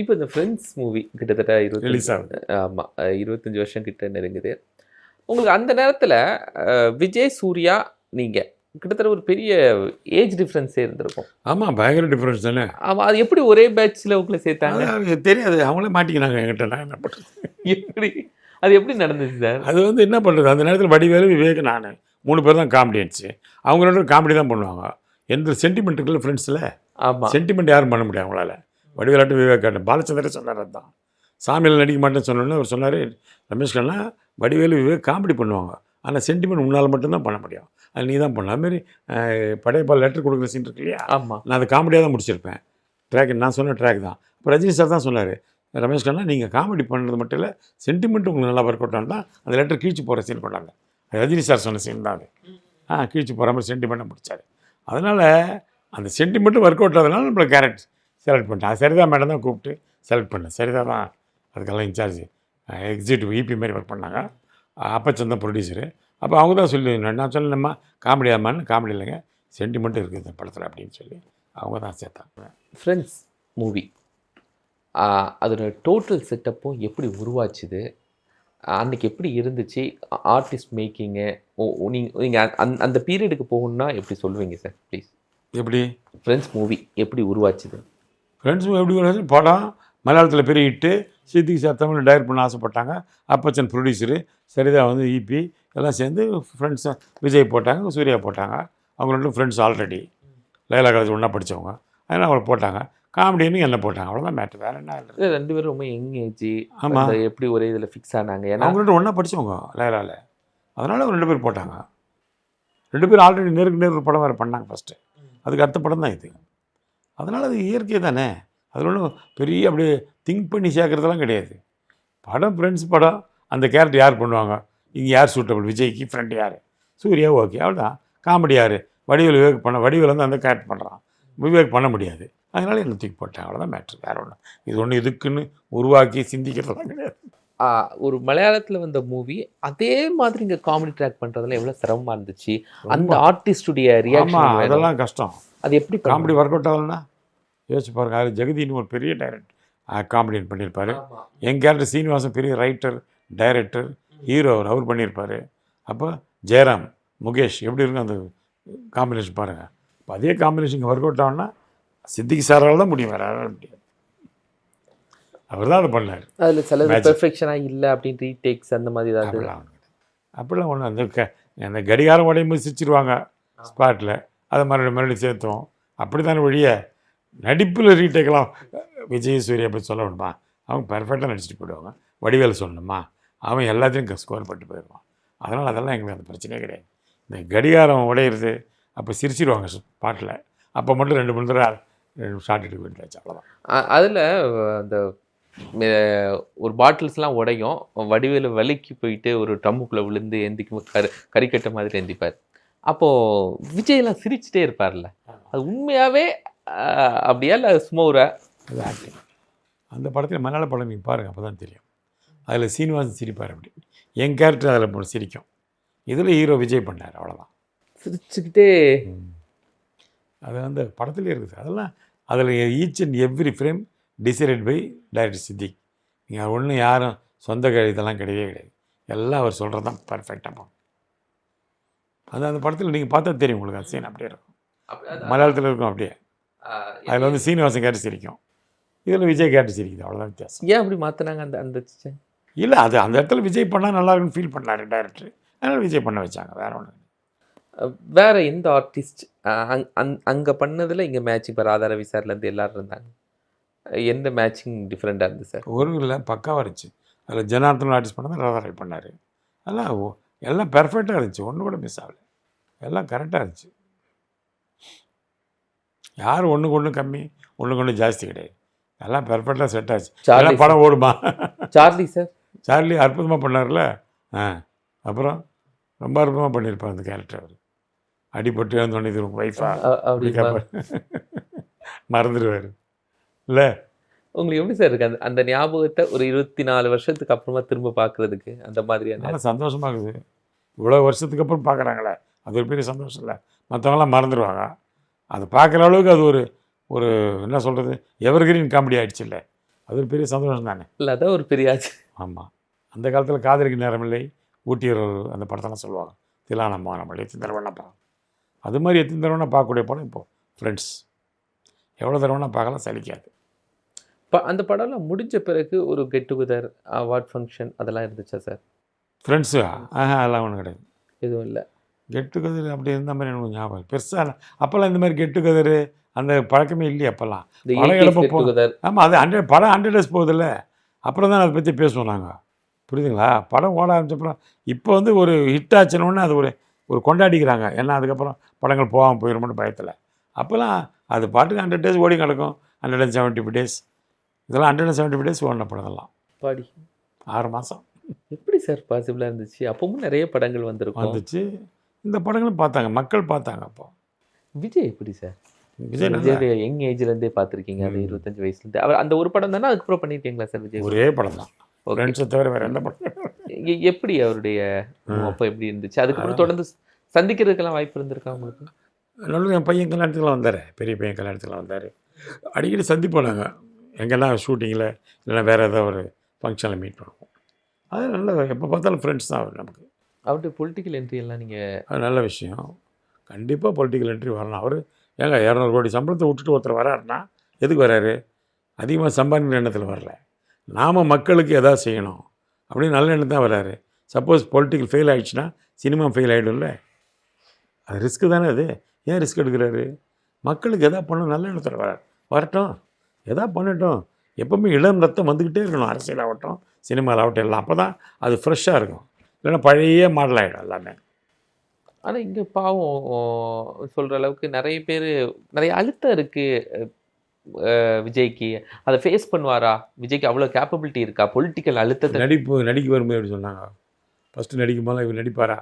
இப்போ இந்த friends movie கிட்டத்தட்ட இருபத்தி ரிலீஸ் ஆகுது ஆமாம் இருபத்தஞ்சி வருஷம் கிட்ட நெருங்குது. உங்களுக்கு அந்த நேரத்தில் விஜய் சூர்யா நீங்கள் கிட்டத்தட்ட ஒரு பெரிய ஏஜ் டிஃப்ரென்ஸே இருந்திருக்கும். ஆமாம் பயங்கர டிஃப்ரென்ஸ் தானே? ஆமாம் அது எப்படி ஒரே பேட்ச்சில் உங்களை சேர்த்தாங்க? தெரியாது அவங்களே மாட்டிக்கினாங்க என்கிட்ட. நான் என்ன பண்ணுறது எப்படி? அது எப்படி நடந்துச்சு சார்? அது வந்து என்ன பண்ணுறது அந்த நேரத்தில் வடிவேலு விவேக் நான் மூணு பேர் தான் காமெடியன்ஸு அவங்க ரெண்டு காமெடி தான் பண்ணுவாங்க. எந்த சென்டிமெண்ட் இருக்குல்ல ஃப்ரெண்ட்ஸில் ஆமாம் சென்டிமெண்ட் யாரும் பண்ண முடியாது அவங்களால. வடிவேலாட்டும் விவேகாட்டும் பாலச்சந்திரன் சொன்னார் அதுதான் சாமியில் நடிக்க மாட்டேன்னு சொன்னோன்னே அவர் சொன்னார் ரமேஷ் கண்ணா வடிவேலு விவேக் காமெடி பண்ணுவாங்க. ஆனால் சென்டிமெண்ட் உன்னால் மட்டும்தான் பண்ண முடியும். அது நீ தான் பண்ணலாம் அதுமாரி படையப்பா லெட்டர் கொடுக்குற சீன் இருக்கு இல்லையா? ஆமாம் நான் அதை காமெடியாக தான் முடிச்சிருப்பேன். ட்ராக் நான் சொன்ன ட்ராக் தான். இப்போ ரஜினி சார் தான் சொன்னார் ரமேஷ் கண்ணா நீங்கள் காமெடி பண்ணுறது மட்டும் இல்லை சென்டிமெண்ட் உங்களுக்கு நல்லா ஒர்க் அவுட் தான் அந்த லெட்டர் கீழ்ச்சி போகிற சீன் பண்ணாங்க ரஜினி சார் சொன்ன சீன் தான் அது. ஆ கீழ்ச்சி போகிற மாதிரி சென்டிமெண்ட்டை முடிச்சார். அதனால் அந்த சென்டிமெண்ட்டும் ஒர்க் அவுட் ஆகுதுனால நம்மளை கேரக்ட் செலக்ட் பண்ணிட்டேன். சரிதா மேடம் தான் கூப்பிட்டு செலக்ட் பண்ணேன். சரிதா தான் அதுக்கெல்லாம் இன்சார்ஜ் எக்ஸிக்யூட்டிவ் இபி மாதிரி ஒர்க் பண்ணாங்க. அப்பச்சந்தான் ப்ரொடியூசரு அப்போ அவங்க தான் சொல்லி நான் சொன்னேம்மா காமெடி ஆமான்னு காமெடி இல்லைங்க. சென்டிமெண்ட்டும் இருக்குது இந்த படத்தில் அப்படின்னு சொல்லி அவங்க தான் சேர்த்தாங்க. ஃப்ரெண்ட்ஸ் மூவி அதோட டோட்டல் செட்டப்பும் எப்படி உருவாச்சுது? ஆஹ் அன்னைக்கு எப்படி இருந்துச்சு? ஆர்டிஸ்ட் மேக்கிங்கு நீங்கள் நீங்கள் அந்த அந்த பீரியடுக்கு போகணுன்னா எப்படி சொல்லுவீங்க சார் ப்ளீஸ் எப்படி? ஃப்ரெண்ட்ஸ் மூவி எப்படி உருவாச்சுது? ஃப்ரெண்ட்ஸ் எப்படி வருது? படம் மலையாளத்தில் பெரிய ஹிட்டு சித்திக்கு சார் தமிழ் டைரக்ட் பண்ண ஆசைப்பட்டாங்க. அப்பச்சன் ப்ரொடியூசரு சரிதா வந்து இபி எல்லாம் சேர்ந்து ஃப்ரெண்ட்ஸ் விஜய் போட்டாங்க சூர்யா போட்டாங்க. அவங்க ரெண்டும் ஃப்ரெண்ட்ஸ் ஆல்ரெடி லைலா காலேஜ் ஒன்றா படித்தவங்க அதனால் அவங்கள போட்டாங்க. காமெடின்னு என்ன போட்டாங்க? அவ்வளோதான் மேட்ரு வேறு என்ன இல்லை. ரெண்டு பேரும் ரொம்ப யங் ஏஜ் ஆமா. எப்படி ஒரே இதில் ஃபிக்ஸ் ஆனாங்க? ஏன்னா அவங்க ரெண்டும் ஒன்றா படித்தவங்க லைலாவில் அதனால் அவங்க ரெண்டு பேர் போட்டாங்க. ரெண்டு பேரும் ஆல்ரெடி நேருக்கு நேர் ஒரு படம் வேறு பண்ணாங்க ஃபஸ்ட்டு அதுக்கு அடுத்த படம் தான் இது. அதனால் அது இயற்கை தானே. அதில் ஒன்றும் பெரிய அப்படியே திங்க் பண்ணி சேர்க்குறதெல்லாம் கிடையாது. படம் ஃப்ரெண்ட்ஸ் படம் அந்த கேரக்டர் யார் பண்ணுவாங்க? இங்கே யார் சூட்டபிள் விஜய்க்கு ஃப்ரெண்ட் யார்? சூர்யா ஓகே அவ்வளோதான் காமெடி யார்? வடிவேல் விவேக் பண்ண வடிவேல் வந்து அந்த கேரக்டர் பண்ணுறான் விவேக் பண்ண முடியாது. அதனால என்ன தூக்கி போட்டேன் அவ்வளோதான் மேட்ரு வேறு ஒன்று இது ஒன்று இதுக்குன்னு உருவாக்கி சிந்திக்கிறதெல்லாம் கிடையாது. ஒரு மலையாளத்தில் வந்த மூவி அதே மாதிரி இங்கே காமெடி ட்ராக் பண்ணுறதுல எவ்வளோ சிரமமாக இருந்துச்சு. அந்த ஆர்டிஸ்டுடைய ரியாக்ஷன் அதெல்லாம் கஷ்டம். அது எப்படி காமெடி ஒர்க் அவுட் ஆகலன்னா? யோசிச்சு பாருங்க அது ஜெகதின்னு ஒரு பெரிய டைரக்ட் காமெடியன் பண்ணியிருப்பார். என் கேரக்டர் சீனிவாசன் பெரிய ரைட்டர் டைரக்டர் ஹீரோ அவர் அவர் பண்ணியிருப்பார். அப்போ ஜெயராம் முகேஷ் எப்படி இருக்கும் அந்த காம்பினேஷன் பாருங்கள் இப்போ அதே காம்பினேஷன் ஒர்க் அவுட் ஆகும்னா சித்திக்கு சாரால் தான் முடியும் வேறு முடியாது. அவர் தான் அதை பண்ணார். அதில் சில. பெர்ஃபெக்ஷனாக இல்லை அப்படின்னு ரீடேக்ஸ் அந்த மாதிரி ஏதாவது? அப்படிலாம் ஒன்றும் அந்த க அந்த கடிகாரம் உடையும் போது சிரிச்சிருவாங்க ஸ்பாட்டில் அதை மறுபடியும் மறுபடியும் சேர்த்துவோம். அப்படி தானே வழிய நடிப்பில் ரீடேக்கலாம் விஜய் சூரிய பற்றி சொல்ல வேணுமா அவங்க பெர்ஃபெக்டாக நடிச்சிட்டு போயிடுவாங்க. வடிவேல் சொல்லணுமா? அவன் எல்லாத்தையும் ஸ்கோர் பண்ணிட்டு போயிடுவான். அதனால் அதெல்லாம் எங்களுக்கு அந்த பிரச்சனையே கிடையாது. இந்த கடிகாரம் உடையிறது அப்போ சிரிச்சிருவாங்க பாட்டில். அப்போ மட்டும் ரெண்டு மூணு தடவை ஷார்ட் எடுக்க வேண்டியாச்சு அவ்வளோதான் அதில் அந்த ஒரு பாட்டில்ஸ்லாம் உடையும். வடிவேலு வலிக்கு போயிட்டு ஒரு டம்முக்குள்ளே விழுந்து எந்திக்கும் கரு கறிக்கட்ட மாதிரி எந்திப்பார். அப்போது விஜய்லாம் சிரிச்சிட்டே இருப்பார்ல. அது உண்மையாகவே அப்படியா இல்லை சும்மா ஒரு ஆக்டிங் அந்த படத்தில் மலையாள படம் நீங்கள் பாருங்கள் அப்போ தான் தெரியும். அதில் சீனிவாசன் சிரிப்பார் அப்படி. என் கேரக்டர் அதில் சிரிக்கும். இதில் ஹீரோ விஜய் பண்ணார் அவ்வளோதான் சிரிச்சுக்கிட்டே. அது அந்த படத்துலேயே இருக்குது அதெல்லாம் அதில் each and every frame decided by director Siddique நீங்கள் ஒன்றும் யாரும் சொந்த க- இதெல்லாம் கிடையவே கிடையாது. எல்லாம் அவர் சொல்கிறது தான் பர்ஃபெக்டாக போகும் அது அந்த படத்தில் நீங்கள் பார்த்தா தெரியும் உங்களுக்கு அந்த சீன் அப்படியே இருக்கும். மலையாளத்தில் இருக்கும் அப்படியே. அதில் வந்து சீனிவாசன் கேட்டு சிரிக்கும். இதில் விஜய் கேட்டு சிரிக்குது அவ்வளோதான் வித்தியாசம். ஏன் அப்படி மாற்றினாங்க அந்த அந்த இல்லை அது அந்த இடத்துல விஜய் பண்ணால் நல்லா இருக்குன்னு ஃபீல் பண்ணார் டேரக்டர் அதனால் விஜய் பண்ண வச்சாங்க வேற ஒன்று வேற எந்த ஆர்டிஸ்ட் அங்கே பண்ணதில் இங்கே மேட்சிங் இப்போ ராதா ரவி சார்லேருந்து எல்லாரும் இருந்தாங்க. எந்த மேட்சிங் டிஃப்ரெண்ட்டாக இருந்துச்சு சார் ஒரு இல்லை பக்காவாக இருந்துச்சு. அதில் ஜனார்த்தன் ஆர்டிஸ்ட் பண்ணது ராதாரை பண்ணார். அதெல்லாம் ஓ- எல்லாம் பெர்ஃபெக்டாக இருந்துச்சு. ஒன்று கூட மிஸ் ஆகல. எல்லாம் கரெக்டாக இருந்துச்சு. யார் ஒன்றுக்கு ஒன்று கம்மி ஒன்றுக்கு ஒன்று ஜாஸ்தி கிடையாது. எல்லாம் பெர்ஃபெக்டாக செட் ஆச்சு. எல்லாம் படம் ஓடுமா? Charlie sir. சார்லி அற்புதமாக பண்ணார்ல? ஆ. அப்புறம் ரொம்ப அற்புதமாக பண்ணியிருப்பார் அந்த கேரக்டர் அவர். அடிபட்டு இருந்தோடனே இது ஒய்ஃபா மறந்துடுவார். இல்லை? உங்களுக்கு எப்படி சார் இருக்கு? அந்த அந்த ஞாபகத்தை ஒரு இருபத்தி நாலு வருஷத்துக்கு அப்புறமா திரும்ப பார்க்கறதுக்கு அந்த மாதிரியான நல்லா சந்தோஷமாக இருக்குது. இவ்வளோ வருஷத்துக்கு அப்புறம் பார்க்குறாங்களே அது ஒரு பெரிய சந்தோஷம் இல்லை. மற்றவங்களாம் மறந்துடுவாங்க அது பார்க்குற அளவுக்கு அது ஒரு ஒரு என்ன சொல்கிறது எவர்கிரீன் காமெடி ஆயிடுச்சு இல்லை. அது ஒரு பெரிய சந்தோஷம் தானே. இல்லை அதான் ஒரு பெரிய ஆச்சு. ஆமாம் அந்த காலத்தில் காதலிக்கு நேரமில்லை ஊட்டியர் அந்த படத்தெல்லாம் சொல்லுவாங்க. திலானம்மா நம்மளை எத்தனை தடவை வேணா பார்க்கலாம் அது மாதிரி எத்தனை தடவை வேணா பார்க்கக்கூடிய படம் இப்போது ஃப்ரெண்ட்ஸ் எவ்வளோ தடவை வேணா பார்க்கலாம் சலிக்காது. இப்போ அந்த படம்லாம் முடிஞ்ச பிறகு ஒரு கெட் டுகெதர் அவார்ட் ஃபங்க்ஷன் அதெல்லாம் இருந்துச்சா சார்? ஃப்ரெண்ட்ஸு ஆஹா அதெல்லாம் ஒன்றும் கிடையாது. எதுவும் இல்லை. கெட் டுகெதர் அப்படி இருந்த மாதிரி எனக்கு ஞாபகம் பெருசாக அப்போல்லாம் இந்த மாதிரி கெட் டுகெதரு அந்த பழக்கமே இல்லையே அப்போல்லாம். படம் எடுப்ப கெட் போ- டுகெதர் ஆமாம் அது ஹண்ட்ரட் படம் ஹண்ட்ரட் டேஸ் போகுதுல்ல. அப்புறம் தான் அதை பற்றி பேசுவோம் நாங்கள் புரியுதுங்களா? படம் ஓட ஆரம்பிச்சப்பறம் இப்போ வந்து ஒரு ஹிட் ஆச்சுனோடனே அது ஒரு ஒரு கொண்டாடிக்கிறாங்க. ஏன்னா அதுக்கப்புறம் படங்கள் போகாமல் போயிடுமோன்னு பயத்தில். அப்போல்லாம் அது பாட்டுக்கு ஹண்ட்ரட் டேஸ் ஓடி கிடக்கும். Hundred and seventy five days இதெல்லாம் ஹண்ட்ரட் அண்ட் செவன்ட்டி டேஸ் ஓடின படம் இதெல்லாம். பாடி. ஆறு மாதம் எப்படி சார் பாசிபிளாக இருந்துச்சு? அப்பவும் நிறைய படங்கள் வந்திருக்கும். வந்துச்சு. இந்த படங்களும் பார்த்தாங்க. மக்கள் பார்த்தாங்க அப்போ. விஜய் எப்படி சார்? விஜய் விஜய் யங் ஏஜ்ல இருந்தே பார்த்திருக்கீங்க. அது. இருபத்தஞ்சு வயசுல இருந்து அவர் அந்த ஒரு படம் தானே அதுக்கப்புறம் பண்ணிருக்கீங்களா சார் விஜய்? ஒரே படம் தான். ஃப்ரெண்ட்ஸை தவிர வேறு எந்த படம். எப்படி அவருடைய. அப்போ எப்படி இருந்துச்சு? அதுக்கப்புறம் தொடர்ந்து சந்திக்கிறதுக்கெல்லாம் வாய்ப்பு இருந்திருக்கா உங்களுக்கு? நல்ல என் பையன் கல்யாணத்துக்குலாம் வந்தார். பெரிய பையன் கல்யாணத்துக்குலாம் வந்தார். அடிக்கடி சந்திப்போம் நாங்கள் எங்கன்னா ஷூட்டிங்கில் இல்லைன்னா வேறு ஏதோ ஒரு ஃபங்க்ஷனில் மீட் பண்ணுவோம். அது நல்ல எப்போ பார்த்தாலும் ஃப்ரெண்ட்ஸ் தான் அவர் நமக்கு. அவருடைய பொலிட்டிக்கல் என்ட்ரி எல்லாம் நீங்க அது நல்ல விஷயம். கண்டிப்பாக பொலிட்டிக்கல் என்ட்ரி வரணும். அவர் ஏங்க இரநூறு கோடி சம்பளத்தை விட்டுட்டு ஒருத்தர் வராருன்னா எதுக்கு வராரு? அதிகமாக சம்பாதிக்கிற எண்ணத்தில் வரல. நாம் மக்களுக்கு எதாவது செய்யணும் அப்படின்னு நல்ல எண்ணம் தான் வராரு. சப்போஸ் பொலிட்டிக்கல் ஃபெயில் ஆயிடுச்சுன்னா சினிமா ஃபெயில் ஆகிடும்ல அது ரிஸ்க்கு தானே அது? ஏன் ரிஸ்க் எடுக்கிறாரு? மக்களுக்கு எதா பண்ணணும் நல்ல எண்ணத்தில் வராரு வரட்டும். எதா பண்ணட்டும். எப்பவுமே இளம் ரத்தம் வந்துக்கிட்டே இருக்கணும். அரசியல் ஆகட்டும் சினிமாவில் ஆகட்டும் எல்லாம். அப்போ தான் அது ஃப்ரெஷ்ஷாக இருக்கும். இல்லைன்னா பழைய மாடல் ஆகிடும் எல்லாமே. ஆனா இங்க பாவம் ஓ, சொல்ற அளவுக்கு நிறைய பேர் நிறைய அழுத்தம் இருக்கு. அஹ், விஜய்க்கு. அதை ஃபேஸ் பண்ணுவாரா? விஜய்க்கு அவ்வளவு கேப்பபிலிட்டி இருக்கா? பொலிட்டிக்கல் அழுத்தத்தை நடிப்பு நடிக்க வரும்போது எப்படி சொன்னாங்க? ஃபஸ்ட்டு நடிக்கும் போது இவர் நடிப்பாரா?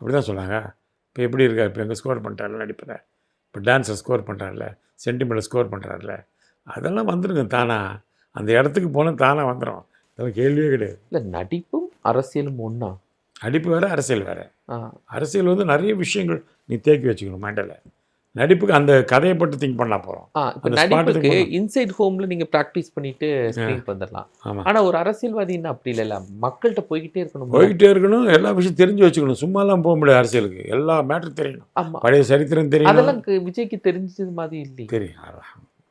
அப்படி தான் சொன்னாங்க. இப்போ எப்படி இருக்கார்? இப்போ எங்கே ஸ்கோர் பண்ணிட்டார்ல நடிப்பில்? இப்போ டான்ஸை ஸ்கோர் பண்ணுறாருல சென்டிமெண்ட்டை ஸ்கோர் பண்ணுறாருல அதெல்லாம் வந்துருங்க தானா. அந்த இடத்துக்கு போனால் தானாக வந்துடும் அதெல்லாம் கேள்வியே கிடையாது. இல்ல நடிப்பும் அரசியலும் ஒண்ணா? நடிப்பு வேறு அரசியல் வேறு. அரசியல் வந்து நிறைய விஷயங்கள் நீ தேக்கி வச்சுக்கணும் மைண்டில் நடிப்புக்கு அந்த கதையை பட்டு திங்க் பண்ணா போகிறோம் நடிப்புக்கு. இன்சைட் ஹோம்ல நீங்க ப்ராக்டிஸ் பண்ணிட்டு ஸ்க்ரீன் வந்துடலாம் ஆமாம் ஆனா ஒரு அரசியல்வாதின்னா அப்படி இல்லைல்ல மக்கள்கிட்ட போய்கிட்டே இருக்கணும் போய்கிட்டே இருக்கணும் எல்லா விஷயம் தெரிஞ்சு வச்சுக்கணும். சும்மாலாம் போக முடியாது அரசியலுக்கு. எல்லா மேட்ரு தெரியணும். பழைய சரித்திரம் தெரியணும். அதெல்லாம் விஜய்க்கு தெரிஞ்சது மாதிரி இல்லையே. தெரியும்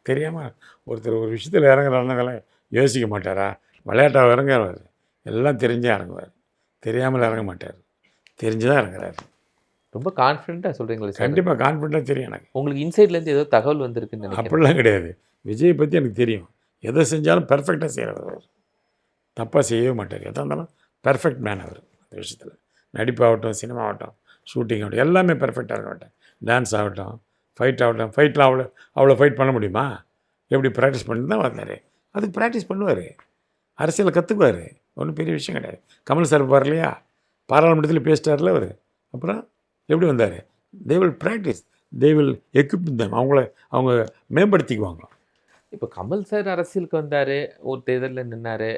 அதான். தெரியாம ஒருத்தர் ஒரு விஷயத்தில் இறங்குறாருனால யோசிக்க மாட்டாரா? விளையாட்டாக இறங்குறாரு. எல்லாம் தெரிஞ்சே இறங்குவார். தெரியாமல் இறங்க மாட்டார். தெரிஞ்சு தான் இறங்குறாரு. ரொம்ப கான்ஃபிடென்ட்டா சொல்றீங்களே சார். கண்டிப்பாக கான்ஃபிடண்ட்டாக தெரியும் எனக்கு. உங்களுக்கு இன்சைட்ல இருந்து ஏதோ தகவல் வந்திருக்குன்னு அப்படிலாம் கிடையாது. விஜய் பற்றி எனக்கு தெரியும். எதை செஞ்சாலும் பெர்ஃபெக்டாக செய்கிறவர் அவர். தப்பாக செய்யவே மாட்டார். எதாக இருந்தாலும் பெர்ஃபெக்ட் மேன் அவர் அந்த விஷயத்தில். நடிப்பாகட்டும் சினிமா ஆகட்டும் ஷூட்டிங் ஆகட்டும் எல்லாமே பெர்ஃபெக்டாக இருக்க மாட்டேன் டான்ஸ் ஆகட்டும் ஃபைட் ஆகட்டும் ஃபைட்லாம் அவ்வளோ அவ்வளோ ஃபைட் பண்ண முடியுமா? எப்படி ப்ராக்டிஸ் பண்ணி தான் வந்தார். அதுக்கு ப்ராக்டிஸ் பண்ணுவார். அரசியலை கற்றுக்குவார் ஒன்றும் பெரிய விஷயம் கிடையாது. கமல் சார் வரலையா பாராளுமன்றத்தில் பேசிட்டார்ல அவர். அப்புறம் எப்படி வந்தார்? They will practice they will equip them அவங்கள அவங்க மேம்படுத்திக்குவாங்க இப்போ கமல் சார் அரசியலுக்கு வந்தாரு. ஒரு தேர்தலில் நின்னாரு.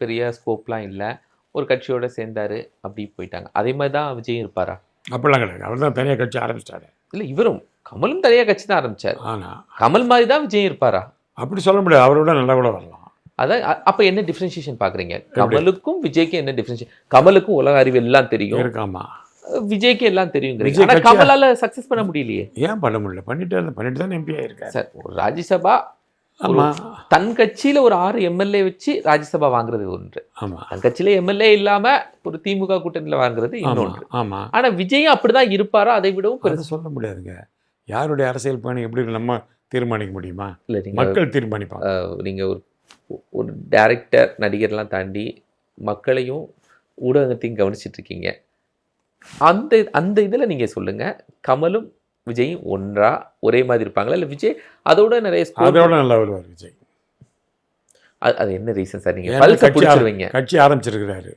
பெரிய ஸ்கோப்லாம் இல்லை. ஒரு கட்சியோட சேர்ந்தாரு. அப்படி போயிட்டாங்க. அதே மாதிரி தான் விஜயும் இருப்பாரா? அப்படிலாம் கிடையாது. அவர் தான் தனியாக கட்சி ஆரம்பிச்சிட்டாரு. இல்லை இவரும் கமலும் தனியாக கட்சி தான் ஆரம்பிச்சார். ஆனால் கமல் மாதிரி தான் விஜயும் இருப்பாரா? அப்படி சொல்ல முடியாது. அவரோட நல்லா கூட வரலாம். அதான் அப்ப என்ன டிஃபரன்ஷியேஷன் பாக்குறீங்க? கமலுக்கும் விஜய்க்கும் என்ன டிஃபரன்ஷியேஷன் கமலுக்கும் உலக அறிவு எல்லாம் தெரியும். இருக்காமா விஜய்க்கு எல்லாம் தெரியும் விஜய் கமலால சக்சஸ் பண்ண முடியலையே. ஏன் பண்ண முடியல? பண்ணிட்டு பண்ணிட்டு தான் எம்பி ஆயிருக்காரு சார் ஒரு ராஜ்யசபா தன் கட்சியில ஒரு ஆறு எம்எல்ஏ வச்சு ராஜ்யசபா வாங்குறது ஒன்று. தன் கட்சியில எம்எல்ஏ இல்லாம ஒரு திமுக கூட்டணியில வாங்குறது இன்னொன்று. ஆமாம் ஆனா விஜயும் அப்படிதான் இருப்பாரா? அதை விடவும் சொல்ல முடியாதுங்க. யாருடைய அரசியல் பயணம் எப்படி நம்ம தீர்மானிக்க முடியுமா? இல்ல மக்கள் தீர்மானிப்பாங்க. அஹ், நீங்க ஒரு ஒரு டைரக்டர் நடிகர்லாம் தாண்டி மக்களையும் ஊடகத்தையும் கவனிச்சிட்டு இருக்கீங்க அந்த அந்த இதுல நீங்க சொல்லுங்க. கமலும் விஜயும் ஒன்றா ஒரே மாதிரி இருப்பாங்களா? இல்ல விஜய் அதோட நிறைய அதோட நல்லா வருவார் விஜய். அது அது என்ன ரீசன் சார் நீங்க ஏன்னா பல்ச கட்சி ஆரம்பிச்சிருக்கிறாரு.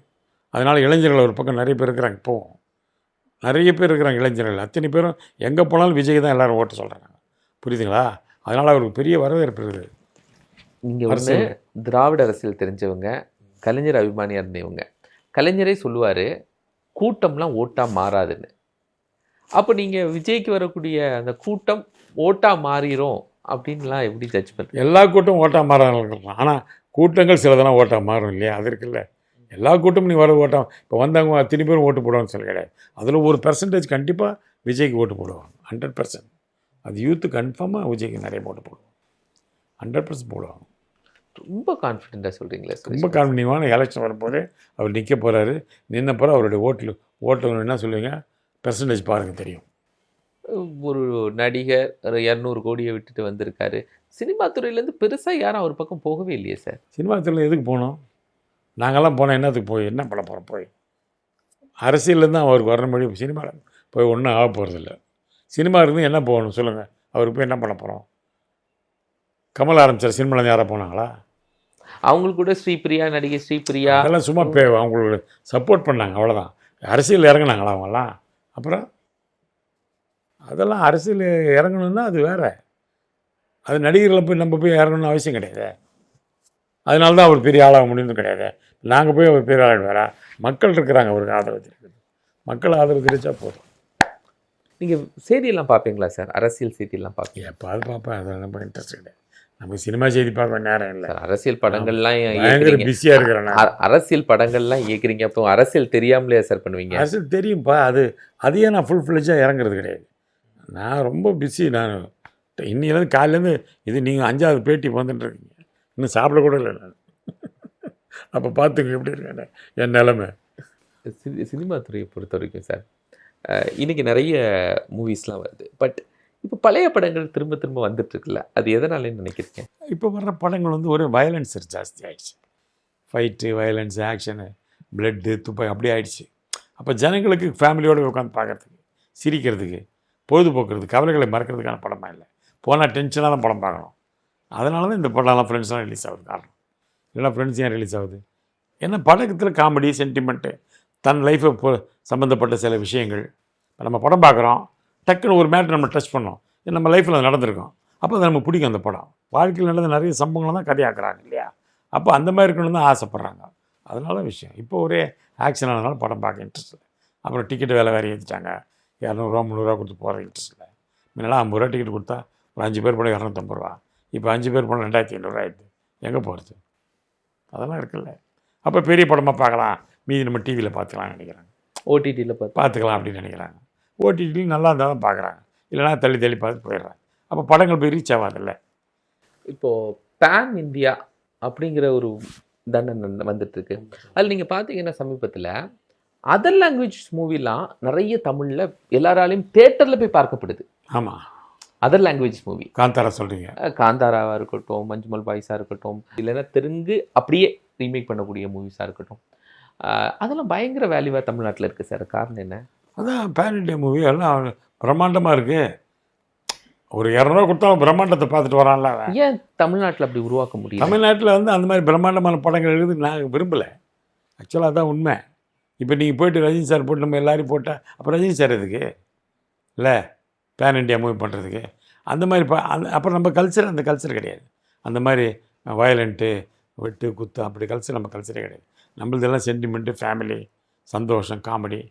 அதனால இளைஞர்கள் ஒரு பக்கம் நிறைய பேர் இருக்கிறாங்க இப்போ. நிறைய பேர் இருக்கிறாங்க இளைஞர்கள். அத்தனை பேரும் எங்கே போனாலும் விஜய் தான் எல்லாரும் ஓட்டு சொல்கிறாங்க புரியுதுங்களா? அதனால் அவருக்கு பெரிய வரவேற்பு இருக்குது. ஒண்ணு அரசியல். திராவிட அரசியல் தெரிஞ்சவங்க கலைஞர் அபிமானியா இருந்தவங்க கலைஞரே சொல்லுவாரு கூட்டம்லாம் ஓட்டா மாறாதுன்னு. அப்போ நீங்க விஜய்க்கு வரக்கூடிய அந்த கூட்டம் ஓட்டா மாறிரும் அப்படின்லாம் எப்படி ஜட்ஜ் பண்றீங்க? எல்லா கூட்டம் ஓட்டா மாறாங்க ஆனால் கூட்டங்கள் சிலதெல்லாம் ஓட்டாக மாறும் இல்லையா? அது இருக்குல்ல. எல்லா கூட்டமும் நீ வர ஓட்டம் இப்போ வந்தவங்க அத்தனை பேரும் ஓட்டு போடுவாங்கன்னு சொல்ல கிடையாது அதில் ஒரு பெர்சன்டேஜ் கண்டிப்பாக விஜய்க்கு ஓட்டு போடுவாங்க. ஹண்ட்ரட் பர்சன்ட் அது யூத்து கன்ஃபார்மாக விஜய்க்கு நிறைய ஓட்டு போடுவாங்க. ஹண்ட்ரட் பர்சன்ட் போடுவாங்க. ரொம்ப கான்ஃபிடென்ட்டாக சொல்கிறீங்களே ரொம்ப கான்ஃபிடன்டான எலெக்ஷன் வரும்போது அவர் நிற்க போகிறாரு நின்ன பிறகு அவருடைய ஓட்டில் ஓட்டு என்ன சொல்லுவீங்க? பெர்சன்டேஜ் பாருங்கள் தெரியும். ஒரு நடிகர் ஒரு இரநூறு கோடியை விட்டுட்டு வந்திருக்காரு. சினிமா துறையிலேருந்து பெருசாக யாரும் அவர் பக்கம் போகவே இல்லையே சார். சினிமா துறையில் எதுக்கு போனோம்? நாங்கள்லாம் போனால் என்னத்துக்கு போய் என்ன பண்ண போகிறோம் போய்? அரசியல்லேருந்து தான் அவருக்கு வர முடியும் சினிமாவில் போய் ஒன்றும் ஆக போகிறதில்ல. சினிமா இருந்து என்ன போகணும் சொல்லுங்கள் அவருக்கு போய் என்ன பண்ண போகிறோம்? கமல் ஆரம்பிச்சார் சினிமாவில் யாராக போனாங்களா? அவங்களுக்கு கூட ஸ்ரீபிரியா நடிகை ஸ்ரீபிரியா அதெல்லாம் சும்மா பே அவங்களுக்கு சப்போர்ட் பண்ணாங்க அவ்வளோதான் அரசியல் இறங்குனாங்களா அவங்கெல்லாம்? அப்புறம் அதெல்லாம் அரசியல் இறங்கணுன்னா அது வேற. அது நடிகர்களை போய் நம்ம போய் இறங்கணும்னு அவசியம் கிடையாது. அதனால தான் அவர் பெரிய ஆளாக முடியும்னு கிடையாது. நாங்கள் போய் அவர் பெரிய ஆளாக மக்கள் இருக்கிறாங்க அவருக்கு ஆதரவு தெரிவிக்கிறது. மக்கள் ஆதரவு தெரிவித்தா போதும். நீங்கள் செய்தியெல்லாம் பார்ப்பீங்களா சார்? அரசியல் செய்தியெல்லாம் பார்ப்பீங்க எப்போ அது பார்ப்பேன். அதில் நம்ம இன்ட்ரெஸ்ட் கிடையாது நமக்கு சினிமா செய்தி பார்க்க நேரம் இல்லை. அரசியல் படங்கள்லாம் பிஸியாக இருக்கிறேன் அரசியல் படங்கள்லாம் இயக்குறீங்க. அப்போ அரசியல் தெரியாமலே சார் பண்ணுவீங்க? அரசியல் தெரியும்ப்பா. அது அதையே நான் ஃபுல் ஃபிளெஜாக இறங்குறது கிடையாது. நான் ரொம்ப பிஸி நான் இன்னிலேருந்து காலையிலேருந்து இது நீங்கள் அஞ்சாவது பேட்டி வந்துட்டு இருக்கீங்க. இன்னும் சாப்பிட கூட இல்லை நான். அப்போ பார்த்துங்க எப்படி இருக்கேன் என் நிலமை. சி- சினிமா துறையை பொறுத்த வரைக்கும் சார் அஹ், இன்னைக்கு நிறைய மூவிஸ்லாம் வருது. பட் இப்போ பழைய படங்கள் திரும்ப திரும்ப வந்துட்டு இருக்குல்ல அது எதனாலன்னு நினைக்கிறீங்க? இப்போ வர்ற படங்கள் வந்து ஒரே வயலன்ஸ் ஜாஸ்தி ஆயிடுச்சு. ஃபைட்டு வயலன்ஸ் ஆக்ஷனு பிளட்டு துப்பாக்கி அப்படியே ஆயிடுச்சு. அப்போ ஜனங்களுக்கு ஃபேமிலியோடு உட்காந்து பார்க்கறதுக்கு சிரிக்கிறதுக்கு பொழுதுபோக்குறதுக்கு கவலைகளை மறக்கிறதுக்கான படமாக இல்லை. போனால் டென்ஷனாக தான் படம் பார்க்கணும். அதனால தான் இந்த படம்லாம் ஃப்ரெண்ட்ஸ்லாம் ரிலீஸ் ஆகுது. காரணம். இல்லைனா ஃப்ரெண்ட்ஸ் ஏன் ரிலீஸ் ஆகுது? ஏன்னா படத்தில் காமெடி சென்டிமெண்ட்டு தன் லைஃப்பை பொ சம்மந்தப்பட்ட சில விஷயங்கள். இப்போ நம்ம படம் பார்க்குறோம். டக்குன்னு ஒரு மேட்ரு நம்ம டச் பண்ணோம். நம்ம லைஃப்பில் அது நடந்திருக்கும். அப்போ அது நமக்கு பிடிக்கும் அந்த படம். வாழ்க்கையில் நடந்த நிறைய சம்பவங்களை தான் கதையாக்குறாங்க இல்லையா? அப்போ அந்த மாதிரி இருக்கணும்னு தான் ஆசைப்பட்றாங்க. அதனால விஷயம். இப்போ ஒரே ஆக்ஷன் ஆனதுனால படம் பார்க்க இன்ட்ரெஸ்ட் இல்லை. அப்புறம் டிக்கெட் விலை வேறு ஏற்றிட்டாங்க இரநூறுவா முந்நூறுரூவா கொடுத்து போகிற இன்ட்ரெஸ்ட் இல்லை. முன்னெல்லாம் ஐம்பது ரூபா டிக்கெட் கொடுத்தா ஒரு அஞ்சு பேர் போட இரநூத்தம்பது ரூபா. இப்போ அஞ்சு பேர் போனால் ரெண்டாயிரத்தி ஐநூறுரூவா ஆயிடுது. எங்கே போகிறது அதெல்லாம் இருக்குல்ல. அப்போ பெரிய படமாக பார்க்கலாம். மீதி நம்ம டிவியில் பார்த்துக்கலாம்னு நினைக்கிறாங்க. ஓடிடியில் பார்த்து பார்த்துக்கலாம் அப்படின்னு நினைக்கிறாங்க. ஓடிடியில் நல்லா இருந்தால் தான் பார்க்குறாங்க. இல்லைனா தள்ளி தள்ளி பார்த்து போயிடுறாங்க. அப்போ படங்கள் போய் ரீச் ஆகாதில்ல. இப்போது பேன் இந்தியா அப்படிங்கிற ஒரு தண்டனை வந்துட்டு இருக்கு அதில் நீங்கள் பார்த்தீங்கன்னா சமீபத்தில் அதர் லாங்குவேஜ் மூவிலாம் நிறைய தமிழில் எல்லாராலையும் தேட்டரில் போய் பார்க்கப்படுது. ஆமாம் அதர் லாங்குவேஜ் மூவி காந்தாரா சொல்கிறீங்க காந்தாராவாக இருக்கட்டும் மஞ்சுமல் பாய்ஸாக இருக்கட்டும் இல்லைன்னா தெலுங்கு அப்படியே ரீமேக் பண்ணக்கூடிய மூவிஸாக இருக்கட்டும். அதெல்லாம் பயங்கர வேல்யூவாக தமிழ்நாட்டில் இருக்குது சார் காரணம் என்ன? அதான் பேன் இண்டியா மூவி எல்லாம் பிரம்மாண்டமாக இருக்குது ஒரு இரநூறுவா கொடுத்தா அவன் பிரம்மாண்டத்தை பார்த்துட்டு வரான்ல ஏன் தமிழ்நாட்டில் அப்படி உருவாக்க முடியும் தமிழ்நாட்டில் வந்து அந்த மாதிரி பிரம்மாண்டமான படங்கள் எழுது நான் விரும்பலை. ஆக்சுவலாக தான் உண்மை. இப்போ நீங்கள் போயிட்டு ரஜினி சார் போட்டு நம்ம எல்லாரையும் போட்டால் அப்போ ரஜினி சார் எதுக்கு? இல்லை? பேன் இண்டியா மூவி பண்ணுறதுக்கு அந்த மாதிரி இப்போ அந்த அப்புறம் நம்ம கல்ச்சர் அந்த கல்ச்சர் கிடையாது. அந்த மாதிரி வயலண்ட்டு வெட்டு குத்து அப்படி கல்ச்சர் நம்ம கல்ச்சரே கிடையாது. நம்மளதெல்லாம் சென்டிமெண்ட்டு ஃபேமிலி சந்தோஷம் காமெடி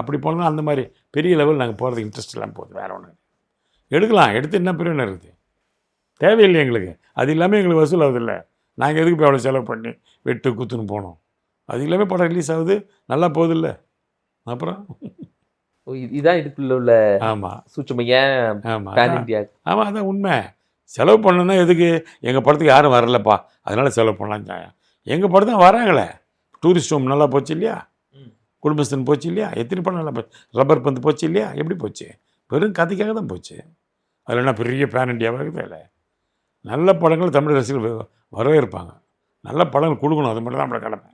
அப்படி போனால் அந்த மாதிரி பெரிய லெவல் நாங்கள் போகிறதுக்கு இன்ட்ரெஸ்ட் இல்லாமல் போகுது. வேறு ஒன்று எடுக்கலாம். எடுத்து என்ன பிரயோஜனம் இருக்குது? தேவையில்லை எங்களுக்கு. அது இல்லாமல் எங்களுக்கு வசூல் ஆகுதில்ல நாங்கள் எதுக்கு போய் அவ்வளோ செலவு பண்ணி வெட்டு குத்துன்னு போனோம்? அது இல்லாமல் படம் ரிலீஸ் ஆகுது. நல்லா போகுதில்ல அப்புறம்? ஓ, இது- இதான் இதுக்குள்ள உள்ள ஆமாம் சூட்சம். ஏன் ஆமாம் பேன் இந்தியா ஆமாம் அதான் உண்மை. செலவு பண்ணணும்னா எதுக்கு? எங்கள் படத்துக்கு யாரும் வரலப்பா. அதனால் செலவு பண்ணலாம் எங்கள் படம் தான் வராங்களே. டூரிஸ்ட் ஹோம் நல்லா போச்சு இல்லையா? குடும்பஸ்தன் போச்சு இல்லையா? எத்தனை படம் நல்லா போச்சு? ரப்பர் பந்து போச்சு இல்லையா? எப்படி போச்சு? வெறும் கதைக்காக தான் போச்சு. அதில் என்ன பெரிய பேன் இண்டியாவாக இல்லை நல்ல படங்கள் தமிழ் ரசிகர்கள் வரவேற்பாங்க. நல்ல படங்கள் கொடுக்கணும். அது மட்டும் தான் நம்மளோட கடமை.